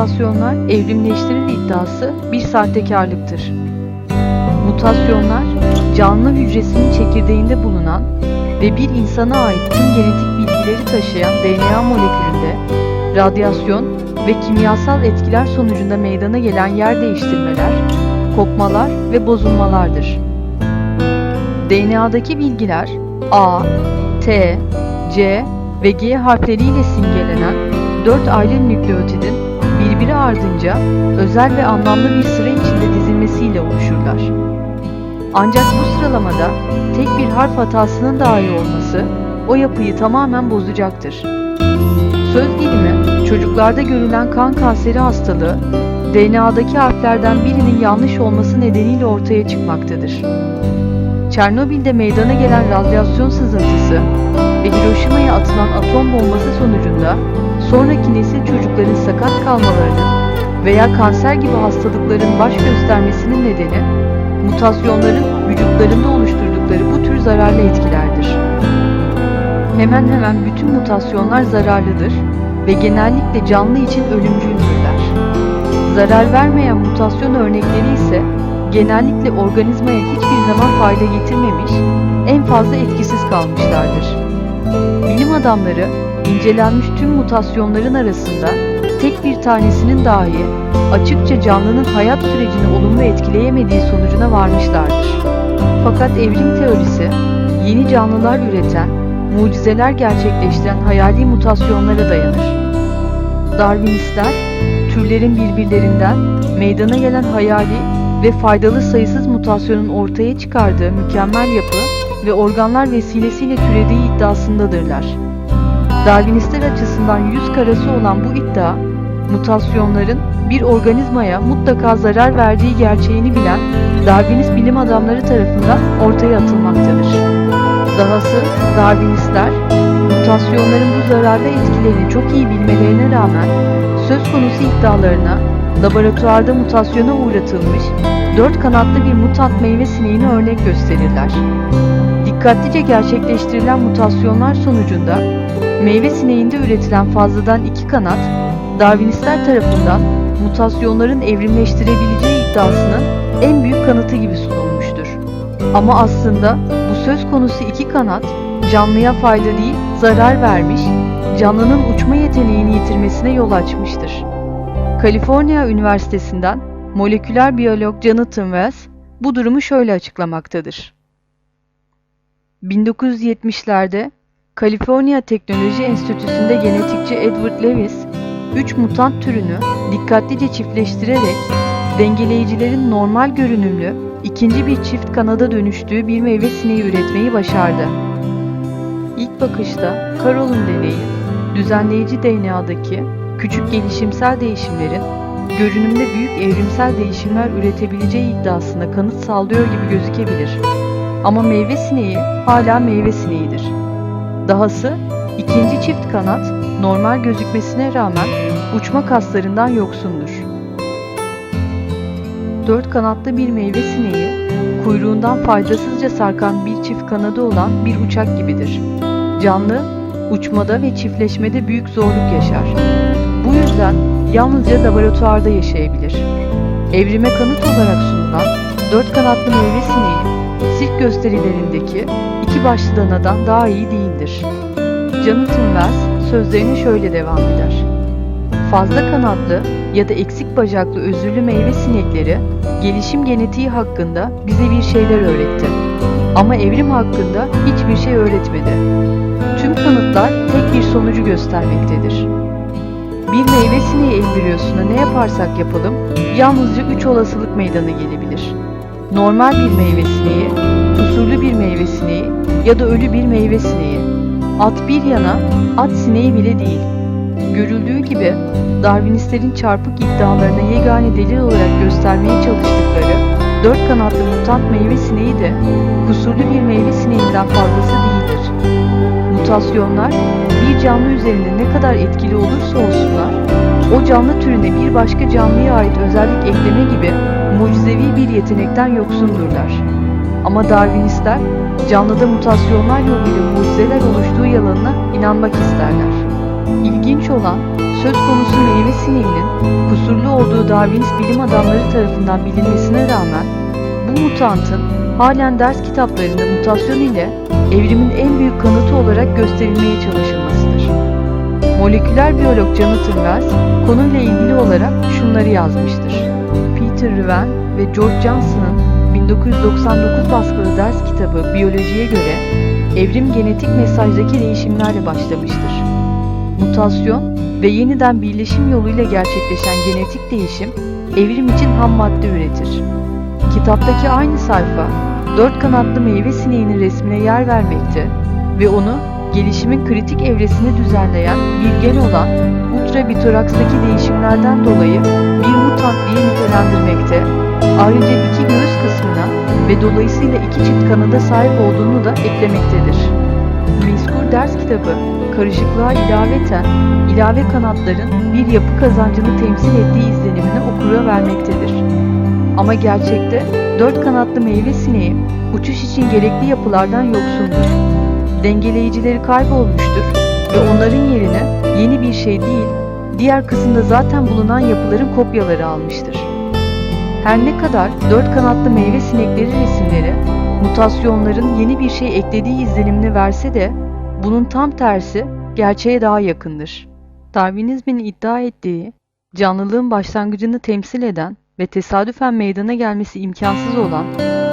Mutasyonlar evrimleştirir iddiası bir sahtekarlıktır. Mutasyonlar, canlı hücresinin çekirdeğinde bulunan ve bir insana ait tüm genetik bilgileri taşıyan DNA molekülünde radyasyon ve kimyasal etkiler sonucunda meydana gelen yer değiştirmeler, kopmalar ve bozulmalardır. DNA'daki bilgiler A, T, C ve G harfleriyle simgelenen 4 ayrı nükleotidin birbiri ardınca özel ve anlamlı bir sıra içinde dizilmesiyle oluşurlar. Ancak bu sıralamada tek bir harf hatasının dahi olması o yapıyı tamamen bozacaktır. Söz gelimi çocuklarda görülen kan kanseri hastalığı DNA'daki harflerden birinin yanlış olması nedeniyle ortaya çıkmaktadır. Çernobil'de meydana gelen radyasyon sızıntısı ve Hiroşima'ya atılan atom bombası sonucunda sonraki nesil çocukların sakat kalmalarının veya kanser gibi hastalıkların baş göstermesinin nedeni mutasyonların vücutlarında oluşturdukları bu tür zararlı etkilerdir. Hemen hemen bütün mutasyonlar zararlıdır ve genellikle canlı için ölümcüldürler. Zarar vermeyen mutasyon örnekleri ise genellikle organizmaya hiçbir zaman fayda getirmemiş, en fazla etkisiz kalmışlardır. Bilim adamları incelenmiş tüm mutasyonların arasında tek bir tanesinin dahi açıkça canlının hayat sürecini olumlu etkileyemediği sonucuna varmışlardır. Fakat evrim teorisi yeni canlılar üreten, mucizeler gerçekleştiren hayali mutasyonlara dayanır. Darwinistler türlerin birbirlerinden meydana gelen hayali ve faydalı sayısız mutasyonun ortaya çıkardığı mükemmel yapı ve organlar vesilesiyle türediği iddiasındadırlar. Darwinistler açısından yüz karası olan bu iddia, mutasyonların bir organizmaya mutlaka zarar verdiği gerçeğini bilen Darwinist bilim adamları tarafından ortaya atılmaktadır. Dahası Darwinistler, mutasyonların bu zararlı etkilerini çok iyi bilmelerine rağmen söz konusu iddialarına laboratuvarda mutasyona uğratılmış dört kanatlı bir mutant meyve sineğini örnek gösterirler. Dikkatlice gerçekleştirilen mutasyonlar sonucunda meyve sineğinde üretilen fazladan iki kanat Darwinistler tarafından mutasyonların evrimleştirebileceği iddiasının en büyük kanıtı gibi sunulmuştur. Ama aslında bu söz konusu iki kanat canlıya fayda değil zarar vermiş, canlının uçma yeteneğini yitirmesine yol açmıştır. Kaliforniya Üniversitesi'nden moleküler biyolog Jonathan Wells bu durumu şöyle açıklamaktadır. 1970'lerde Kaliforniya Teknoloji Enstitüsü'nde genetikçi Edward Lewis, 3 mutant türünü dikkatlice çiftleştirerek dengeleyicilerin normal görünümlü ikinci bir çift kanada dönüştüğü bir meyve sineği üretmeyi başardı. İlk bakışta Carol'un deneyi, düzenleyici DNA'daki küçük gelişimsel değişimlerin görünümde büyük evrimsel değişimler üretebileceği iddiasına kanıt sağlıyor gibi gözükebilir. Ama meyve sineği hala meyve sineğidir. Dahası ikinci çift kanat normal gözükmesine rağmen uçma kaslarından yoksundur. Dört kanatlı bir meyve sineği kuyruğundan faydasızca sarkan bir çift kanadı olan bir uçak gibidir. Canlı, uçmada ve çiftleşmede büyük zorluk yaşar. Bu yüzden yalnızca laboratuvarda yaşayabilir. Evrime kanıt olarak sunulan dört kanatlı meyve sineği, sirk gösterilerindeki iki başlı danadan daha iyi değildir. Jonathan Wells sözlerine şöyle devam eder. Fazla kanatlı ya da eksik bacaklı özürlü meyve sinekleri gelişim genetiği hakkında bize bir şeyler öğretti. Ama evrim hakkında hiçbir şey öğretmedi. Tüm kanıtlar tek bir sonucu göstermektedir. Bir meyve sineği embriyosuna ne yaparsak yapalım yalnızca üç olasılık meydana gelebilir. Normal bir meyve sineği, kusurlu bir meyve sineği ya da ölü bir meyve sineği. At bir yana, at sineği bile değil. Görüldüğü gibi Darwinistlerin çarpık iddialarına yegane delil olarak göstermeye çalıştıkları dört kanatlı mutant meyve sineği de kusurlu bir meyve sineğinden fazlası değildir. Mutasyonlar bir canlı üzerinde ne kadar etkili olursa olsunlar, o canlı türüne bir başka canlıya ait özellik ekleme gibi mucizevi bir yetenekten yoksundurlar. Ama Darwinistler canlıda mutasyonlar yoluyla mucizeler oluştuğu yalanına inanmak isterler. İlginç olan söz konusu meyve sineğinin kusurlu olduğu Darwinist bilim adamları tarafından bilinmesine rağmen bu mutantın halen ders kitaplarında mutasyon ile evrimin en büyük kanıtı olarak gösterilmeye çalışılmasıdır. Moleküler biyolog Jonathan Wells konuyla ilgili olarak şunları yazmıştır. Peter Riven ve George Johnson'ın 1999 baskılı ders kitabı Biyolojiye göre evrim genetik mesajdaki değişimlerle başlamıştır. Mutasyon ve yeniden birleşim yoluyla gerçekleşen genetik değişim evrim için ham madde üretir. Kitaptaki aynı sayfa dört kanatlı meyve sineğinin resmine yer vermekte ve onu gelişimin kritik evresini düzenleyen bir gen olan ultrabitorakstaki değişimlerden dolayı bir mutant diye nitelendirmekte, ayrıca iki göğüs kısmına ve dolayısıyla iki çift kanada sahip olduğunu da eklemektedir. Mezkur ders kitabı, karışıklığa ilaveten, ilave kanatların bir yapı kazancını temsil ettiği izlenimini okura vermektedir. Ama gerçekte dört kanatlı meyve sineği uçuş için gerekli yapılardan yoksundur. Dengeleyicileri kaybolmuştur ve onların yerine yeni bir şey değil, diğer kısımda zaten bulunan yapıların kopyaları almıştır. Her ne kadar dört kanatlı meyve sinekleri resimleri mutasyonların yeni bir şey eklediği izlenimini verse de bunun tam tersi gerçeğe daha yakındır. Darwinizmin iddia ettiği canlılığın başlangıcını temsil eden ve tesadüfen meydana gelmesi imkansız olan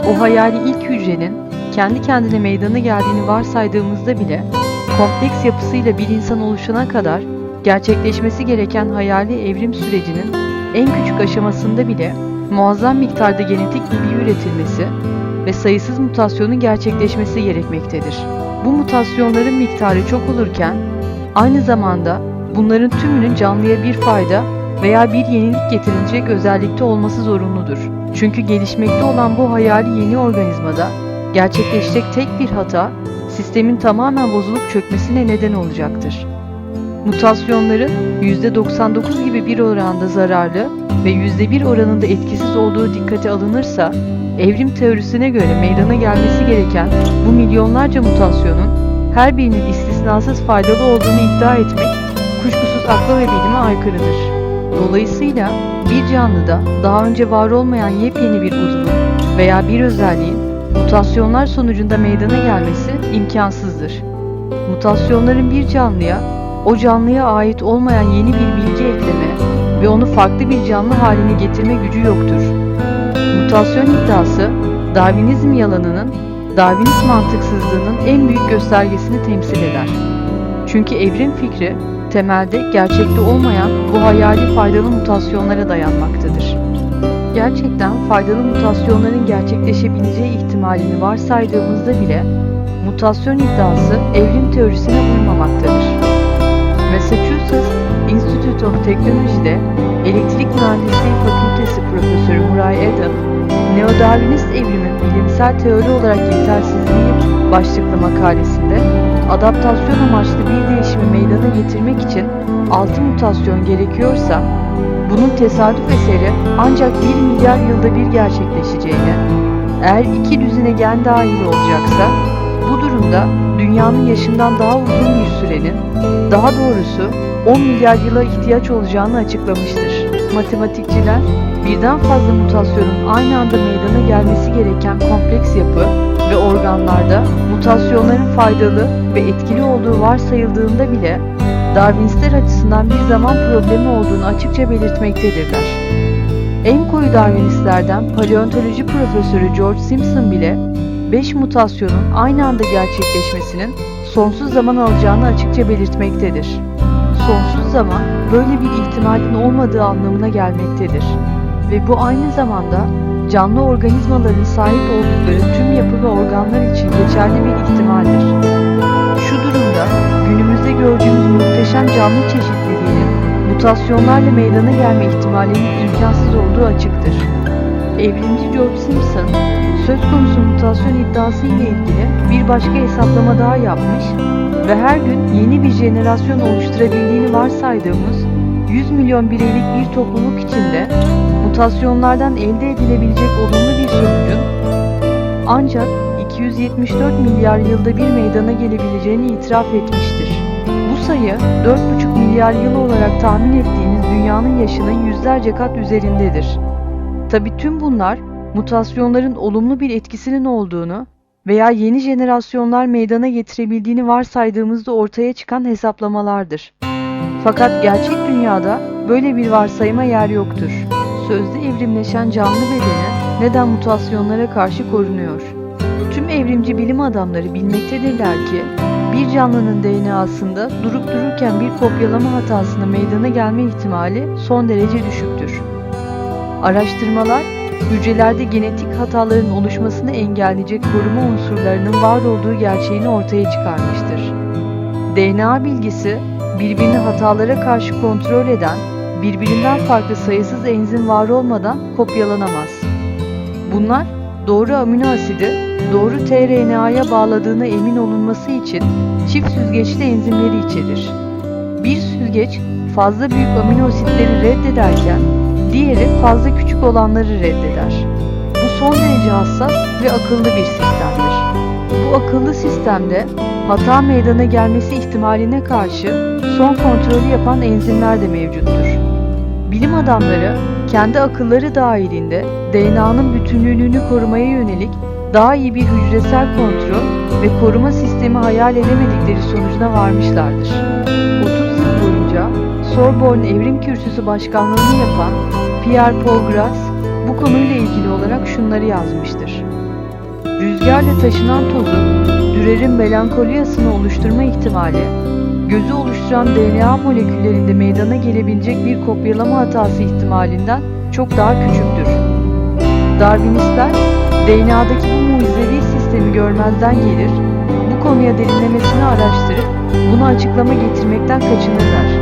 o hayali ilk hücrenin kendi kendine meydana geldiğini varsaydığımızda bile kompleks yapısıyla bir insan oluşana kadar gerçekleşmesi gereken hayali evrim sürecinin en küçük aşamasında bile muazzam miktarda genetik bilgi üretilmesi ve sayısız mutasyonun gerçekleşmesi gerekmektedir. Bu mutasyonların miktarı çok olurken aynı zamanda bunların tümünün canlıya bir fayda veya bir yenilik getirecek özellikte olması zorunludur. Çünkü gelişmekte olan bu hayali yeni organizmada gerçekleşecek tek bir hata sistemin tamamen bozulup çökmesine neden olacaktır. Mutasyonların %99 gibi bir oranda zararlı ve %1 oranında etkisiz olduğu dikkate alınırsa, evrim teorisine göre meydana gelmesi gereken bu milyonlarca mutasyonun her birinin istisnasız faydalı olduğunu iddia etmek kuşkusuz akla ve bilime aykırıdır. Dolayısıyla bir canlıda daha önce var olmayan yepyeni bir uzvun veya bir özelliğin mutasyonlar sonucunda meydana gelmesi imkansızdır. Mutasyonların bir canlıya o canlıya ait olmayan yeni bir bilgi ekleme ve onu farklı bir canlı haline getirme gücü yoktur. Mutasyon iddiası, Darwinizm yalanının, Darwinist mantıksızlığının en büyük göstergesini temsil eder. Çünkü evrim fikri, temelde gerçekte olmayan bu hayali faydalı mutasyonlara dayanmaktadır. Gerçekten faydalı mutasyonların gerçekleşebileceği ihtimalini varsaydığımızda bile mutasyon iddiası evrim teorisine uymamaktadır. Massachusetts Institute of Technology'de Elektrik Mühendisliği Fakültesi Profesörü Murray Adam, Neo-Darwinist evrimin bilimsel teori olarak yetersizliği başlıklı makalesinde adaptasyon amaçlı bir değişimi meydana getirmek için 6 mutasyon gerekiyorsa, bunun tesadüf eseri ancak 1 milyar yılda bir gerçekleşeceğini, eğer iki düzine gen dahil olacaksa, bu durumda dünyanın yaşından daha uzun bir sürenin, daha doğrusu 10 milyar yıla ihtiyaç olacağını açıklamıştır. Matematikçiler, birden fazla mutasyonun aynı anda meydana gelmesi gereken kompleks yapı ve organlarda mutasyonların faydalı ve etkili olduğu varsayıldığında bile Darwinistler açısından bir zaman problemi olduğunu açıkça belirtmektedirler. En koyu Darwinistlerden paleontoloji profesörü George Simpson bile 5 mutasyonun aynı anda gerçekleşmesinin sonsuz zaman alacağını açıkça belirtmektedir. Sonsuz zaman böyle bir ihtimalin olmadığı anlamına gelmektedir ve bu aynı zamanda canlı organizmaların sahip oldukları tüm yapı ve organlar için geçerli bir ihtimaldir. Şu durumda günümüzde gördüğümüz muhteşem canlı çeşitliliğinin mutasyonlarla meydana gelme ihtimalinin imkansız olduğu açıktır. Evrimci George Simpson, söz konusu mutasyon iddiası ile ilgili bir başka hesaplama daha yapmış ve her gün yeni bir jenerasyon oluşturabildiğini varsaydığımız 100 milyon bireylik bir topluluk içinde mutasyonlardan elde edilebilecek olumlu bir sonucun ancak 274 milyar yılda bir meydana gelebileceğini itiraf etmiştir. Bu sayı 4,5 milyar yıl olarak tahmin ettiğimiz dünyanın yaşının yüzlerce kat üzerindedir. Tabi tüm bunlar mutasyonların olumlu bir etkisinin olduğunu veya yeni jenerasyonlar meydana getirebildiğini varsaydığımızda ortaya çıkan hesaplamalardır. Fakat gerçek dünyada böyle bir varsayıma yer yoktur. Sözde evrimleşen canlı bedeni neden mutasyonlara karşı korunuyor? Tüm evrimci bilim adamları bilmektedirler ki bir canlının DNA'sında durup dururken bir kopyalama hatasına meydana gelme ihtimali son derece düşüktür. Araştırmalar, hücrelerde genetik hataların oluşmasını engelleyecek koruma unsurlarının var olduğu gerçeğini ortaya çıkarmıştır. DNA bilgisi, birbirini hatalara karşı kontrol eden, birbirinden farklı sayısız enzim var olmadan kopyalanamaz. Bunlar, doğru amino asidi, doğru tRNA'ya bağladığına emin olunması için çift süzgeçli enzimleri içerir. Bir süzgeç fazla büyük amino asitleri reddederken diğeri fazla küçük olanları reddeder. Bu son derece hassas ve akıllı bir sistemdir. Bu akıllı sistemde hata meydana gelmesi ihtimaline karşı son kontrolü yapan enzimler de mevcuttur. Bilim adamları kendi akılları dahilinde DNA'nın bütünlüğünü korumaya yönelik daha iyi bir hücresel kontrol ve koruma sistemi hayal edemedikleri sonucuna varmışlardır. 30 yıl boyunca Sorbonne Evrim Kürsüsü Başkanlığını yapan Pierre Paul Grass bu konuyla ilgili olarak şunları yazmıştır. Rüzgarla taşınan tozun Dürer'in melankoliyasını oluşturma ihtimali, gözü oluşturan DNA moleküllerinde meydana gelebilecek bir kopyalama hatası ihtimalinden çok daha küçüktür. Darwinistler, DNA'daki bu mucizevi sistemi görmezden gelir, bu konuya derinlemesine araştırıp bunu açıklama getirmekten kaçınırlar.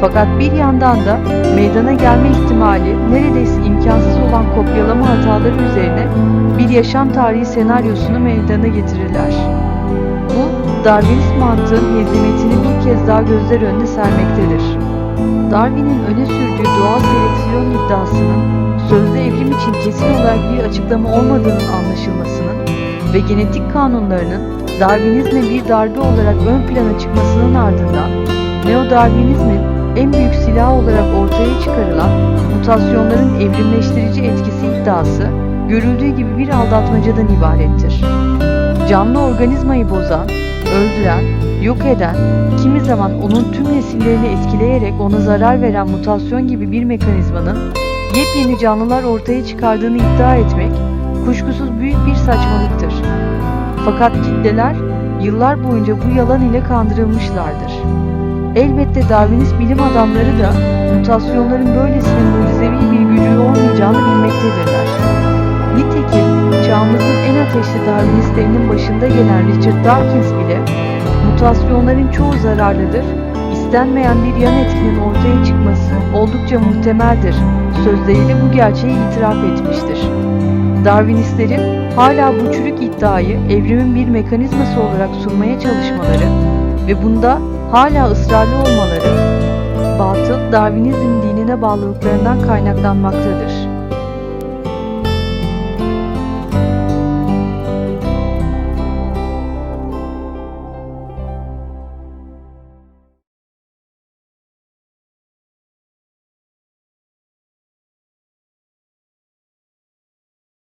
Fakat bir yandan da meydana gelme ihtimali neredeyse imkansız olan kopyalama hataları üzerine bir yaşam tarihi senaryosunu meydana getirirler. Bu, Darwinist mantığın hezimetini bir kez daha gözler önüne sermektedir. Darwin'in öne sürdüğü doğal seleksiyon iddiasının sözde evrim için kesin olarak bir açıklama olmadığının anlaşılmasının ve genetik kanunlarının Darwinizme bir darbe olarak ön plana çıkmasının ardından Neo-Darwinizmin en büyük silah olarak ortaya çıkarılan mutasyonların evrimleştirici etkisi iddiası görüldüğü gibi bir aldatmacadan ibarettir. Canlı organizmayı bozan, öldüren, yok eden, kimi zaman onun tüm nesillerini etkileyerek ona zarar veren mutasyon gibi bir mekanizmanın yepyeni canlılar ortaya çıkardığını iddia etmek kuşkusuz büyük bir saçmalıktır. Fakat kitleler yıllar boyunca bu yalan ile kandırılmışlardır. Elbette Darwinist bilim adamları da mutasyonların böylesine mucizevi bir gücü olmayacağını bilmektedirler. Nitekim çağımızın en ateşli Darwinistlerinin başında gelen Richard Dawkins bile mutasyonların çoğu zararlıdır, istenmeyen bir yan etkinin ortaya çıkması oldukça muhtemeldir sözleriyle bu gerçeği itiraf etmiştir. Darwinistlerin hala bu çürük iddiayı evrimin bir mekanizması olarak sunmaya çalışmaları ve bunda hala ısrarlı olmaları batıl Darwinizm dinine bağlılıklarından kaynaklanmaktadır.